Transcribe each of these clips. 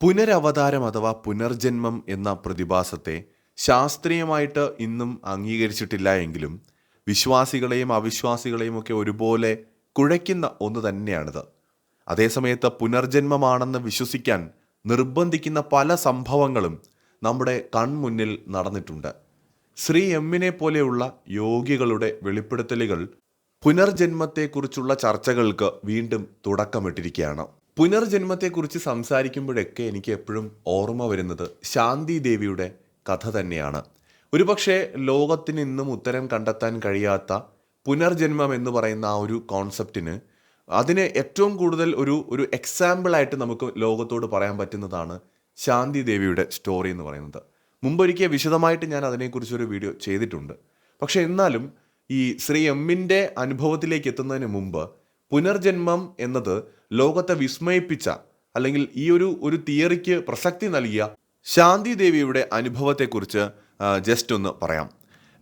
പുനരവതാരം അഥവാ പുനർജന്മം എന്ന പ്രതിഭാസത്തെ ശാസ്ത്രീയമായിട്ട് ഇന്നും അംഗീകരിച്ചിട്ടില്ല എങ്കിലും വിശ്വാസികളെയും അവിശ്വാസികളെയും ഒക്കെ ഒരുപോലെ കുഴയ്ക്കുന്ന ഒന്ന് തന്നെയാണിത്. അതേസമയത്ത് പുനർജന്മമാണെന്ന് വിശ്വസിക്കാൻ നിർബന്ധിക്കുന്ന പല സംഭവങ്ങളും നമ്മുടെ കൺമുന്നിൽ നടന്നിട്ടുണ്ട്. ശ്രീ എമ്മിനെ പോലെയുള്ള യോഗികളുടെ വെളിപ്പെടുത്തലുകൾ പുനർജന്മത്തെക്കുറിച്ചുള്ള ചർച്ചകൾക്ക് വീണ്ടും തുടക്കമിട്ടിരിക്കുകയാണ്. പുനർജന്മത്തെക്കുറിച്ച് സംസാരിക്കുമ്പോഴൊക്കെ എനിക്ക് എപ്പോഴും ഓർമ്മ വരുന്നത് ശാന്തി ദേവിയുടെ കഥ തന്നെയാണ്. ഒരുപക്ഷെ ലോകത്തിന് ഇന്നും ഉത്തരം കണ്ടെത്താൻ കഴിയാത്ത പുനർജന്മം എന്ന് പറയുന്ന ആ ഒരു കോൺസെപ്റ്റിന് അതിന് ഏറ്റവും കൂടുതൽ ഒരു ഒരു എക്സാമ്പിളായിട്ട് നമുക്ക് ലോകത്തോട് പറയാൻ പറ്റുന്നതാണ് ശാന്തി ദേവിയുടെ സ്റ്റോറി എന്ന് പറയുന്നത്. മുമ്പൊരിക്കൽ വിശദമായിട്ട് ഞാൻ അതിനെക്കുറിച്ചൊരു വീഡിയോ ചെയ്തിട്ടുണ്ട്. പക്ഷേ എന്നാലും ഈ ശ്രീ എമ്മിന്റെ അനുഭവത്തിലേക്ക് എത്തുന്നതിന് മുമ്പ് പുനർജന്മം എന്നത് ലോകത്തെ വിസ്മയിപ്പിച്ച അല്ലെങ്കിൽ ഈ ഒരു ഒരു തിയറിക്ക് പ്രസക്തി നൽകിയ ശാന്തി ദേവിയുടെ അനുഭവത്തെക്കുറിച്ച് ജസ്റ്റ് ഒന്ന് പറയാം.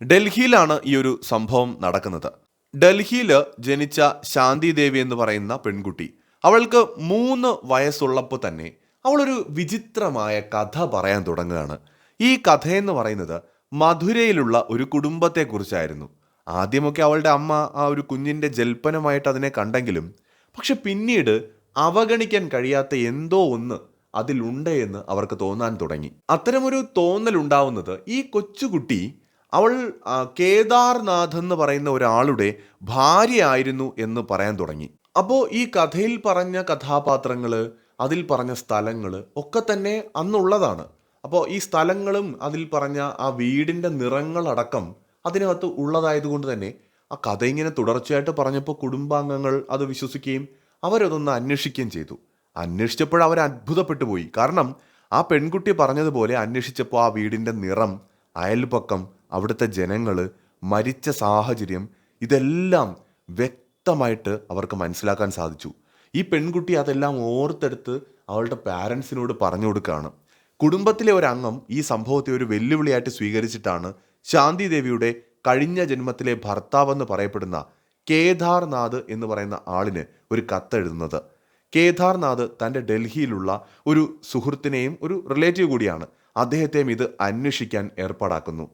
ഡൽഹിയിലാണ് ഈ ഒരു സംഭവം നടക്കുന്നത്. ഡൽഹിയിൽ ജനിച്ച ശാന്തി ദേവി എന്ന് പറയുന്ന പെൺകുട്ടി അവൾക്ക് മൂന്ന് വയസ്സുള്ളപ്പോൾ തന്നെ അവളൊരു വിചിത്രമായ കഥ പറയാൻ തുടങ്ങുകയാണ്. ഈ കഥയെന്ന് പറയുന്നത് മധുരയിലുള്ള ഒരു കുടുംബത്തെക്കുറിച്ചായിരുന്നു. ആദ്യമൊക്കെ അവളുടെ അമ്മ ആ ഒരു കുഞ്ഞിന്റെ ജൽപ്പനമായിട്ട് അതിനെ കണ്ടെങ്കിലും പക്ഷെ പിന്നീട് അവഗണിക്കാൻ കഴിയാത്ത എന്തോ ഒന്ന് അതിലുണ്ട് എന്ന് അവർക്ക് തോന്നാൻ തുടങ്ങി. അത്തരമൊരു തോന്നൽ ഉണ്ടാവുന്നത് ഈ കൊച്ചുകുട്ടി അവൾ കേദാർനാഥ് എന്ന് പറയുന്ന ഒരാളുടെ ഭാര്യയായിരുന്നു എന്ന് പറയാൻ തുടങ്ങി. അപ്പോൾ ഈ കഥയിൽ പറഞ്ഞ കഥാപാത്രങ്ങൾ അതിൽ പറഞ്ഞ സ്ഥലങ്ങൾ ഒക്കെ തന്നെ അന്നുള്ളതാണ്. അപ്പോൾ ഈ സ്ഥലങ്ങളും അതിൽ പറഞ്ഞ ആ വീടിന്റെ നിറങ്ങളടക്കം അതിനകത്ത് ഉള്ളതായതുകൊണ്ട് തന്നെ ആ കഥ ഇങ്ങനെ തുടർച്ചയായിട്ട് പറഞ്ഞപ്പോൾ കുടുംബാംഗങ്ങൾ അത് വിശ്വസിക്കുകയും അവരതൊന്ന് അന്വേഷിക്കുകയും ചെയ്തു. അന്വേഷിച്ചപ്പോൾ അവർ അത്ഭുതപ്പെട്ടു പോയി. കാരണം ആ പെൺകുട്ടി പറഞ്ഞതുപോലെ അന്വേഷിച്ചപ്പോൾ ആ വീടിന്റെ നിറം അയൽപക്കം അവിടുത്തെ ജനങ്ങൾ മരിച്ച സാഹചര്യം ഇതെല്ലാം വ്യക്തമായിട്ട് അവർക്ക് മനസ്സിലാക്കാൻ സാധിച്ചു. ഈ പെൺകുട്ടി അതെല്ലാം ഓർത്തെടുത്ത് അവളുടെ പാരൻസിനോട് പറഞ്ഞു കൊടുക്കുകയാണ്. കുടുംബത്തിലെ ഒരംഗം ഈ സംഭവത്തെ ഒരു വെല്ലുവിളിയായിട്ട് സ്വീകരിച്ചിട്ടാണ് ശാന്തി ദേവിയുടെ കഴിഞ്ഞ ജന്മത്തിലെ ഭർത്താവെന്ന് പറയപ്പെടുന്ന കേദാർനാഥ് എന്ന് പറയുന്ന ആളിന് ഒരു കത്തെഴുതുന്നത് കേദാർനാഥ് തന്റെ ഡൽഹിയിലുള്ള ഒരു സുഹൃത്തിനെയും ഒരു റിലേറ്റീവ് കൂടിയാണ്. അദ്ദേഹത്തെയും ഇത് അന്വേഷിക്കാൻ ഏർപ്പാടാക്കുന്നു.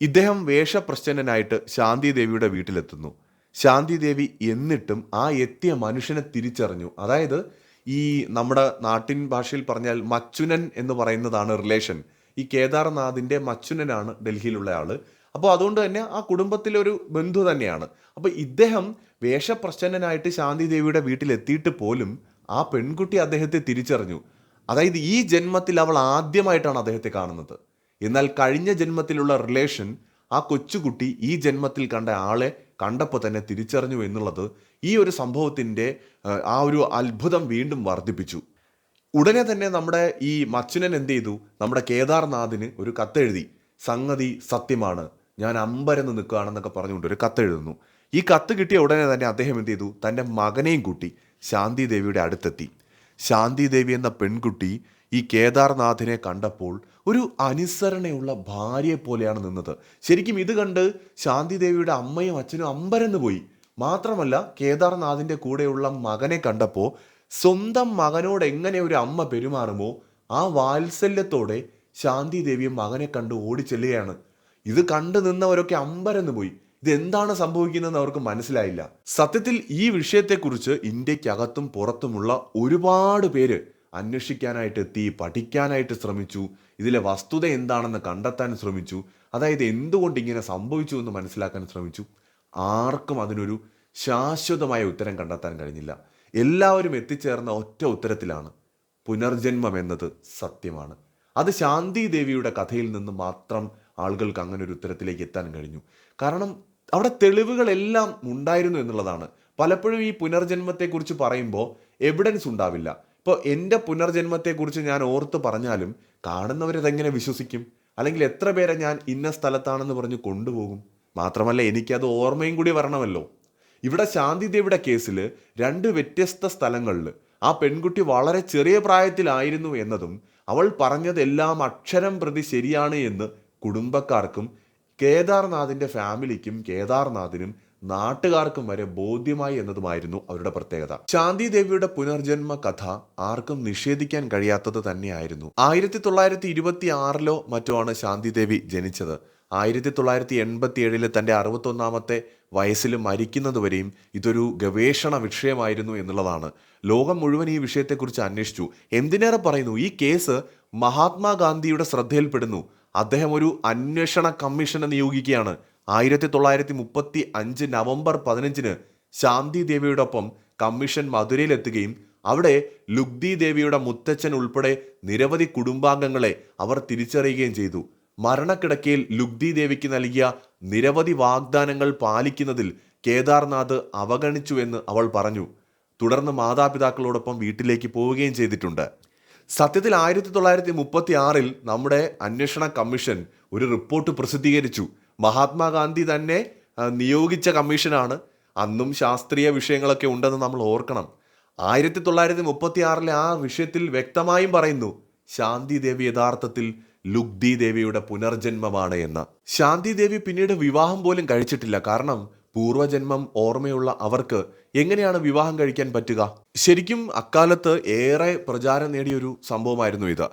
ഇദ്ദേഹം വേഷപ്രശ്നനായിട്ട് ശാന്തി ദേവിയുടെ വീട്ടിലെത്തുന്നു. ശാന്തി ദേവി എന്നിട്ടും ആ എത്തിയ മനുഷ്യനെ തിരിച്ചറിഞ്ഞു. അതായത് ഈ നമ്മുടെ നാട്ടിൻ ഭാഷയിൽ പറഞ്ഞാൽ മച്ചുനൻ എന്ന് പറയുന്നതാണ് റിലേഷൻ ഈ കേദാർനാഥിന്റെ മച്ചുനനാണ് ഡൽഹിയിലുള്ള ആൾ. അപ്പോൾ അതുകൊണ്ട് തന്നെ ആ കുടുംബത്തിലെ ഒരു ബന്ധു തന്നെയാണ്. അപ്പോൾ ഇദ്ദേഹം വേഷപ്രശ്നനായിട്ട് ശാന്തി ദേവിയുടെ വീട്ടിലെത്തിയിട്ട് പോലും ആ പെൺകുട്ടി അദ്ദേഹത്തെ തിരിച്ചറിഞ്ഞു. അതായത് ഈ ജന്മത്തിൽ അവൾ ആദ്യമായിട്ടാണ് അദ്ദേഹത്തെ കാണുന്നത്. എന്നാൽ കഴിഞ്ഞ ജന്മത്തിലുള്ള റിലേഷൻ ആ കൊച്ചുകുട്ടി ഈ ജന്മത്തിൽ കണ്ട ആളെ കണ്ടപ്പോൾ തന്നെ തിരിച്ചറിഞ്ഞു എന്നുള്ളത് ഈ ഒരു സംഭവത്തിന്റെ ആ ഒരു അത്ഭുതം വീണ്ടും വർദ്ധിപ്പിച്ചു. ഉടനെ തന്നെ നമ്മുടെ ഈ മച്ചുനൻ എന്ത് ചെയ്തു? നമ്മുടെ കേദാർനാഥിന് ഒരു കത്തെഴുതി. സംഗതി സത്യമാണ്. ഞാൻ അമ്പരന്ന് നിൽക്കുകയാണെന്നൊക്കെ പറഞ്ഞുകൊണ്ട് ഒരു കത്ത് എഴുതുന്നു. ഈ കത്ത് കിട്ടിയ ഉടനെ തന്നെ അദ്ദേഹം എന്ത് ചെയ്തു? തന്റെ മകനെയും കൂട്ടി ശാന്തി ദേവിയുടെ അടുത്തെത്തി. ശാന്തി ദേവി എന്ന പെൺകുട്ടി ഈ കേദാർനാഥിനെ കണ്ടപ്പോൾ ഒരു അനുസരണയുള്ള ഭാര്യയെ പോലെയാണ് നിന്നത്. ശരിക്കും ഇത് കണ്ട് ശാന്തി ദേവിയുടെ അമ്മയും അച്ഛനും അമ്പരന്ന് പോയി. മാത്രമല്ല കേദാർനാഥിന്റെ കൂടെയുള്ള മകനെ കണ്ടപ്പോൾ സ്വന്തം മകനോട് എങ്ങനെ ഒരു അമ്മ പെരുമാറുമോ ആ വാത്സല്യത്തോടെ ശാന്തി ദേവിയും മകനെ കണ്ട് ഓടിച്ചെല്ലുകയാണ്. ഇത് കണ്ടു നിന്നവരൊക്കെ അമ്പരന്ന് പോയി. ഇത് എന്താണ് സംഭവിക്കുന്നതെന്ന് അവർക്ക് മനസ്സിലായില്ല. സത്യത്തിൽ ഈ വിഷയത്തെക്കുറിച്ച് ഇന്ത്യക്കകത്തും പുറത്തുമുള്ള ഒരുപാട് പേര് അന്വേഷിക്കാനായിട്ട് എത്തി പഠിക്കാനായിട്ട് ശ്രമിച്ചു ഇതിലെ വസ്തുത എന്താണെന്ന് കണ്ടെത്താൻ ശ്രമിച്ചു അതായത് എന്തുകൊണ്ട് ഇങ്ങനെ സംഭവിച്ചു എന്ന് മനസ്സിലാക്കാൻ ശ്രമിച്ചു. ആർക്കും അതിനൊരു ശാശ്വതമായ ഉത്തരം കണ്ടെത്താൻ കഴിഞ്ഞില്ല. എല്ലാവരും എത്തിച്ചേർന്ന ഒറ്റ ഉത്തരത്തിലാണ്. പുനർജന്മം എന്നത് സത്യമാണ്. അത് ശാന്തി ദേവിയുടെ കഥയിൽ നിന്ന് മാത്രം ആളുകൾക്ക് അങ്ങനെ ഒരു ഉത്തരത്തിലേക്ക് എത്താൻ കഴിഞ്ഞു. കാരണം അവിടെ തെളിവുകളെല്ലാം ഉണ്ടായിരുന്നു എന്നുള്ളതാണ്. പലപ്പോഴും ഈ പുനർജന്മത്തെക്കുറിച്ച് പറയുമ്പോൾ എവിഡൻസ് ഉണ്ടാവില്ല. ഇപ്പോൾ എന്റെ പുനർജന്മത്തെക്കുറിച്ച് ഞാൻ ഓർത്ത് പറഞ്ഞാലും കാണുന്നവരതെങ്ങനെ വിശ്വസിക്കും? അല്ലെങ്കിൽ എത്ര പേരെ ഞാൻ ഇന്ന സ്ഥലത്താണെന്ന് പറഞ്ഞ് കൊണ്ടുപോകും? മാത്രമല്ല എനിക്കത് ഓർമ്മയും കൂടി വരണമല്ലോ. ഇവിടെ ശാന്തിദേവിയുടെ കേസിൽ രണ്ട് വ്യത്യസ്ത സ്ഥലങ്ങളിൽ ആ പെൺകുട്ടി വളരെ ചെറിയ പ്രായത്തിലായിരുന്നു എന്നതും അവൾ പറഞ്ഞതെല്ലാം അക്ഷരം പ്രതി ശരിയാണ് എന്ന് കുടുംബക്കാർക്കും കേദാർനാഥിന്റെ ഫാമിലിക്കും കേദാർനാഥിനും നാട്ടുകാർക്കും വരെ ബോധ്യമായി എന്നതുമായിരുന്നു അവരുടെ പ്രത്യേകത. ശാന്തി ദേവിയുടെ പുനർജന്മ കഥ ആർക്കും നിഷേധിക്കാൻ കഴിയാത്തത് തന്നെയായിരുന്നു. ആയിരത്തി തൊള്ളായിരത്തി ഇരുപത്തി ആറിലോ മറ്റോ ആണ് ശാന്തി ദേവി ജനിച്ചത്. ആയിരത്തി തൊള്ളായിരത്തി എൺപത്തി ഏഴിൽ തന്റെ അറുപത്തൊന്നാമത്തെ വയസ്സിൽ മരിക്കുന്നതുവരെയും ഇതൊരു ഗവേഷണ വിഷയമായിരുന്നു എന്നുള്ളതാണ്. ലോകം മുഴുവൻ ഈ വിഷയത്തെക്കുറിച്ച് അന്വേഷിച്ചു. എന്തിനേറെ പറയുന്നു? ഈ കേസ് മഹാത്മാഗാന്ധിയുടെ ശ്രദ്ധയിൽപ്പെടുന്നു. അദ്ദേഹം ഒരു അന്വേഷണ കമ്മീഷനെ നിയോഗിക്കുകയാണ്. ആയിരത്തി തൊള്ളായിരത്തി മുപ്പത്തി അഞ്ച് നവംബർ പതിനഞ്ചിന് ശാന്തി ദേവിയോടൊപ്പം കമ്മീഷൻ മധുരയിലെത്തുകയും അവിടെ ലുഗ്ദി ദേവിയുടെ മുത്തച്ഛൻ ഉൾപ്പെടെ നിരവധി കുടുംബാംഗങ്ങളെ അവർ തിരിച്ചറിയുകയും ചെയ്തു. മരണക്കിടക്കയിൽ ലുഗ്ദി ദേവിക്ക് നൽകിയ നിരവധി വാഗ്ദാനങ്ങൾ പാലിക്കുന്നതിൽ കേദാർനാഥ് അവഗണിച്ചുവെന്ന് അവൾ പറഞ്ഞു. തുടർന്ന് മാതാപിതാക്കളോടൊപ്പം വീട്ടിലേക്ക് പോവുകയും ചെയ്തിട്ടുണ്ട്. സത്യത്തിൽ ആയിരത്തി തൊള്ളായിരത്തി മുപ്പത്തി ആറിൽ നമ്മുടെ അന്വേഷണ കമ്മീഷൻ ഒരു റിപ്പോർട്ട് പ്രസിദ്ധീകരിച്ചു. മഹാത്മാഗാന്ധി തന്നെ നിയോഗിച്ച കമ്മീഷനാണ്. അന്നും ശാസ്ത്രീയ വിഷയങ്ങളൊക്കെ ഉണ്ടെന്ന് നമ്മൾ ഓർക്കണം. ആയിരത്തി തൊള്ളായിരത്തി മുപ്പത്തി ആറിലെ ആ വിഷയത്തിൽ വ്യക്തമായും പറയുന്നു ശാന്തി ദേവി യഥാർത്ഥത്തിൽ ലുഗ്ദി ദേവിയുടെ പുനർജന്മമാണ് എന്ന്. ശാന്തി ദേവി പിന്നീട് വിവാഹം പോലും കഴിച്ചിട്ടില്ല. കാരണം പൂർവജന്മം ഓർമ്മയുള്ള അവർക്ക് എങ്ങനെയാണ് വിവാഹം കഴിക്കാൻ പറ്റുക? ശരിക്കും അക്കാലത്ത് ഏറെ പ്രചാരം നേടിയൊരു സംഭവമായിരുന്നു ഇത്.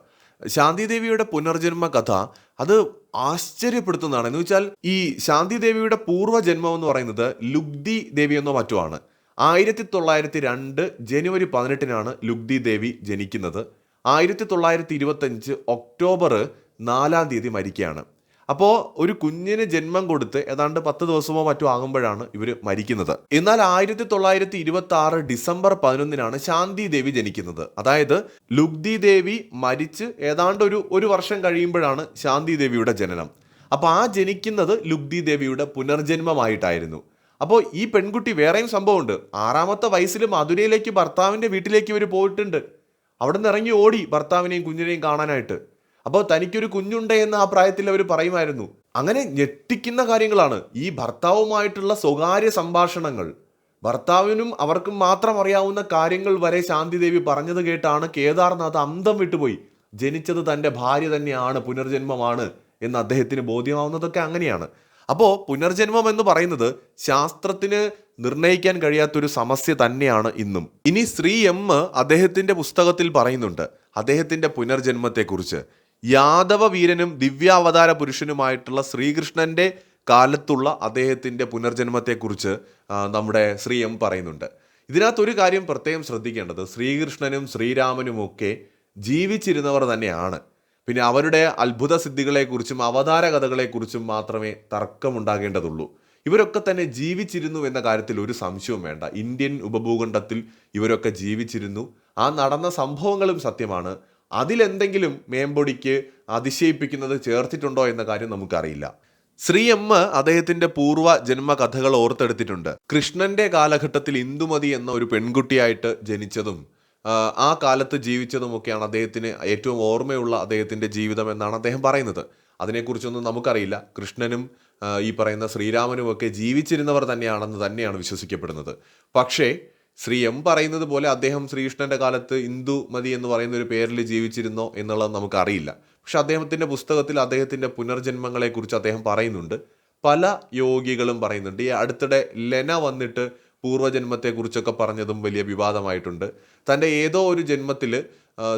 ശാന്തിദേവിയുടെ പുനർജന്മ കഥ അത് ആശ്ചര്യപ്പെടുത്തുന്നതാണ്. എന്ന് വെച്ചാൽ ഈ ശാന്തിദേവിയുടെ പൂർവജന്മം എന്ന് പറയുന്നത് ലുഗ്ദി ദേവി എന്നോ മറ്റോ ആണ് ആയിരത്തി തൊള്ളായിരത്തി രണ്ട് ജനുവരി പതിനെട്ടിനാണ് ലുഗ്ദി ദേവി ജനിക്കുന്നത്. ആയിരത്തി തൊള്ളായിരത്തി ഇരുപത്തഞ്ച് ഒക്ടോബർ നാലാം തീയതി മരിക്കുകയാണ്. അപ്പോൾ ഒരു കുഞ്ഞിന് ജന്മം കൊടുത്ത് ഏതാണ്ട് പത്ത് ദിവസമോ മറ്റോ ആകുമ്പോഴാണ് ഇവർ മരിക്കുന്നത്. എന്നാൽ ആയിരത്തി തൊള്ളായിരത്തി ഇരുപത്തി ആറ് ഡിസംബർ പതിനൊന്നിനാണ് ശാന്തി ദേവി ജനിക്കുന്നത്. അതായത് ലുഗ്ദി ദേവി മരിച്ച് ഏതാണ്ട് ഒരു ഒരു വർഷം കഴിയുമ്പോഴാണ് ശാന്തി ദേവിയുടെ ജനനം. അപ്പോൾ ആ ജനിക്കുന്നത് ലുഗ്ദി ദേവിയുടെ പുനർജന്മമായിട്ടായിരുന്നു. അപ്പോൾ ഈ പെൺകുട്ടി വേറെയും സംഭവമുണ്ട്. ആറാമത്തെ വയസ്സിൽ മധുരയിലേക്ക് ഭർത്താവിന്റെ വീട്ടിലേക്ക് ഇവർ പോയിട്ടുണ്ട്. അവിടെ നിന്ന് ഇറങ്ങി ഓടി ഭർത്താവിനെയും കുഞ്ഞിനെയും കാണാനായിട്ട്. അപ്പോൾ തനിക്കൊരു കുഞ്ഞുണ്ട് എന്ന് ആ പ്രായത്തിൽ അവർ പറയുമായിരുന്നു. അങ്ങനെ ഞെട്ടിക്കുന്ന കാര്യങ്ങളാണ് ഈ ഭർത്താവുമായിട്ടുള്ള സ്വകാര്യ സംഭാഷണങ്ങൾ. ഭർത്താവിനും അവർക്കും മാത്രം അറിയാവുന്ന കാര്യങ്ങൾ വരെ ശാന്തിദേവി പറഞ്ഞത് കേട്ടാണ് കേദാർനാഥ് അന്തം വിട്ടുപോയി. ജനിച്ചത് തന്റെ ഭാര്യ തന്നെയാണ് പുനർജന്മമാണ് എന്ന് അദ്ദേഹത്തിന് ബോധ്യമാവുന്നതൊക്കെ അങ്ങനെയാണ്. അപ്പോൾ പുനർജന്മം എന്ന് പറയുന്നത് ശാസ്ത്രത്തിന് നിർണയിക്കാൻ കഴിയാത്തൊരു സമസ്യ തന്നെയാണ് ഇന്നും. ഇനി ശ്രീ എം അദ്ദേഹത്തിന്റെ പുസ്തകത്തിൽ പറയുന്നുണ്ട് അദ്ദേഹത്തിന്റെ പുനർജന്മത്തെക്കുറിച്ച്. യാദവ വീരനും ദിവ്യാവതാര പുരുഷനുമായിട്ടുള്ള ശ്രീകൃഷ്ണന്റെ കാലത്തുള്ള അദ്ദേഹത്തിന്റെ പുനർജന്മത്തെക്കുറിച്ച് നമ്മുടെ ശ്രീ എം പറയുന്നുണ്ട്. ഇതിനകത്തൊരു കാര്യം പ്രത്യേകം ശ്രദ്ധിക്കേണ്ടത്. ശ്രീകൃഷ്ണനും ശ്രീരാമനും ഒക്കെ ജീവിച്ചിരുന്നവർ തന്നെയാണ്. പിന്നെ അവരുടെ അത്ഭുത സിദ്ധികളെക്കുറിച്ചും അവതാര കഥകളെക്കുറിച്ചും മാത്രമേ തർക്കമുണ്ടാകേണ്ടതുള്ളൂ. ഇവരൊക്കെ തന്നെ ജീവിച്ചിരുന്നു എന്ന കാര്യത്തിൽ ഒരു സംശയവും വേണ്ട. ഇന്ത്യൻ ഉപഭൂഖണ്ഡത്തിൽ ഇവരൊക്കെ ജീവിച്ചിരുന്നു. ആ നടന്ന സംഭവങ്ങളും സത്യമാണ്. അതിലെന്തെങ്കിലും മേമ്പൊടിക്ക് അതിശയിപ്പിക്കുന്നത് ചേർത്തിട്ടുണ്ടോ എന്ന കാര്യം നമുക്കറിയില്ല. ശ്രീ എം അദ്ദേഹത്തിന്റെ പൂർവ ജന്മ കഥകൾ ഓർത്തെടുത്തിട്ടുണ്ട്. കൃഷ്ണന്റെ കാലഘട്ടത്തിൽ ഇന്ദുമതി എന്ന ഒരു പെൺകുട്ടിയായിട്ട് ജനിച്ചതും ആ, കാലത്ത് ജീവിച്ചതുമൊക്കെയാണ് അദ്ദേഹത്തിന് ഏറ്റവും ഓർമ്മയുള്ള അദ്ദേഹത്തിന്റെ ജീവിതം എന്നാണ് അദ്ദേഹം പറയുന്നത്. അതിനെക്കുറിച്ചൊന്നും നമുക്കറിയില്ല. കൃഷ്ണനും ഈ പറയുന്ന ശ്രീരാമനുമൊക്കെ ജീവിച്ചിരുന്നവർ തന്നെയാണെന്ന് തന്നെയാണ് വിശ്വസിക്കപ്പെടുന്നത്. പക്ഷേ ശ്രീ എം പറയുന്നത് പോലെ അദ്ദേഹം ശ്രീകൃഷ്ണന്റെ കാലത്ത് ഇന്ദുമതി എന്ന് പറയുന്ന ഒരു പേരിൽ ജീവിച്ചിരുന്നോ എന്നുള്ളത് നമുക്കറിയില്ല. പക്ഷെ അദ്ദേഹത്തിന്റെ പുസ്തകത്തിൽ അദ്ദേഹത്തിന്റെ പുനർജന്മങ്ങളെക്കുറിച്ച് അദ്ദേഹം പറയുന്നുണ്ട്. പല യോഗികളും പറയുന്നുണ്ട്. ഈ അടുത്തിടെ ലെന വന്നിട്ട് പൂർവജന്മത്തെക്കുറിച്ചൊക്കെ പറഞ്ഞതും വലിയ വിവാദമായിട്ടുണ്ട്. തന്റെ ഏതോ ഒരു ജന്മത്തിൽ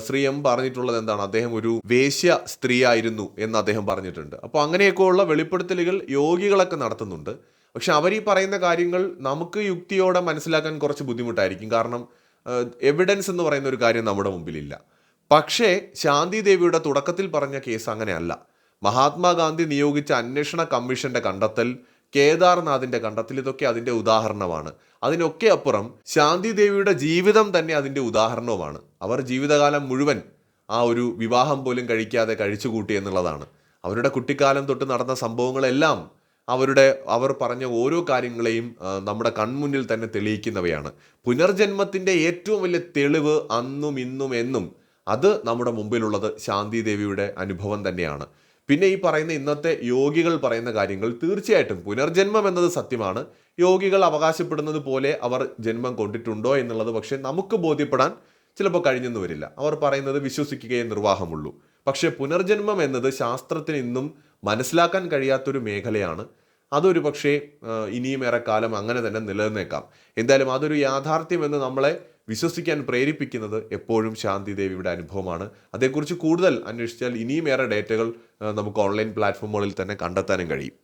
ശ്രീ എം പറഞ്ഞിട്ടുള്ളത് എന്താണ്? അദ്ദേഹം ഒരു വേശ്യ സ്ത്രീയായിരുന്നു എന്ന് അദ്ദേഹം പറഞ്ഞിട്ടുണ്ട്. അപ്പോൾ അങ്ങനെയൊക്കെയുള്ള വെളിപ്പെടുത്തലുകൾ യോഗികളൊക്കെ നടത്തുന്നുണ്ട്. പക്ഷെ അവർ ഈ പറയുന്ന കാര്യങ്ങൾ നമുക്ക് യുക്തിയോടെ മനസ്സിലാക്കാൻ കുറച്ച് ബുദ്ധിമുട്ടായിരിക്കും. കാരണം എവിഡൻസ് എന്ന് പറയുന്ന ഒരു കാര്യം നമ്മുടെ മുമ്പിലില്ല. പക്ഷേ ശാന്തി ദേവിയുടെ തുടക്കത്തിൽ പറഞ്ഞ കേസ് അങ്ങനെയല്ല. മഹാത്മാഗാന്ധി നിയോഗിച്ച അന്വേഷണ കമ്മീഷന്റെ കണ്ടെത്തൽ കേദാർനാഥിന്റെ കണ്ടെത്തൽ ഇതൊക്കെ അതിന്റെ ഉദാഹരണമാണ്. അതിനൊക്കെ അപ്പുറം ശാന്തി ദേവിയുടെ ജീവിതം തന്നെ അതിന്റെ ഉദാഹരണവുമാണ്. അവർ ജീവിതകാലം മുഴുവൻ ആ ഒരു വിവാഹം പോലും കഴിക്കാതെ കഴിച്ചുകൂട്ടി എന്നുള്ളതാണ്. അവരുടെ കുട്ടിക്കാലം തൊട്ട് നടന്ന സംഭവങ്ങളെല്ലാം അവരുടെ അവർ പറഞ്ഞ ഓരോ കാര്യങ്ങളെയും നമ്മുടെ കൺമുന്നിൽ തന്നെ തെളിയിക്കുന്നവയാണ്. പുനർജന്മത്തിന്റെ ഏറ്റവും വലിയ തെളിവ് അന്നും ഇന്നും എന്നും അത് നമ്മുടെ മുമ്പിലുള്ളത് ശാന്തി ദേവിയുടെ അനുഭവം തന്നെയാണ്. പിന്നെ ഈ പറയുന്ന ഇന്നത്തെ യോഗികൾ പറയുന്ന കാര്യങ്ങൾ തീർച്ചയായിട്ടും പുനർജന്മം എന്നത് സത്യമാണ്. യോഗികൾ അവകാശപ്പെടുന്നത് പോലെ അവർ ജന്മം കൊണ്ടിട്ടുണ്ടോ എന്നുള്ളത് പക്ഷേ നമുക്ക് ബോധ്യപ്പെടാൻ ചിലപ്പോൾ കഴിഞ്ഞെന്ന് വരില്ല. അവർ പറയുന്നത് വിശ്വസിക്കുകയേ നിർവാഹമുള്ളൂ. പക്ഷേ പുനർജന്മം എന്നത് ശാസ്ത്രത്തിന് ഇന്നും മനസ്സിലാക്കാൻ കഴിയാത്തൊരു മേഖലയാണ്. അതൊരു പക്ഷേ ഇനിയും ഏറെ കാലം അങ്ങനെ തന്നെ നിലനിന്നേക്കാം. എന്തായാലും അതൊരു യാഥാർത്ഥ്യമെന്ന് നമ്മളെ വിശ്വസിക്കാൻ പ്രേരിപ്പിക്കുന്നത് എപ്പോഴും ശാന്തി ദേവിയുടെ അനുഭവമാണ്. അതേക്കുറിച്ച് കൂടുതൽ അന്വേഷിച്ചാൽ ഇനിയും ഏറെ ഡേറ്റകൾ നമുക്ക് ഓൺലൈൻ പ്ലാറ്റ്ഫോമുകളിൽ തന്നെ കണ്ടെത്താനും കഴിയും.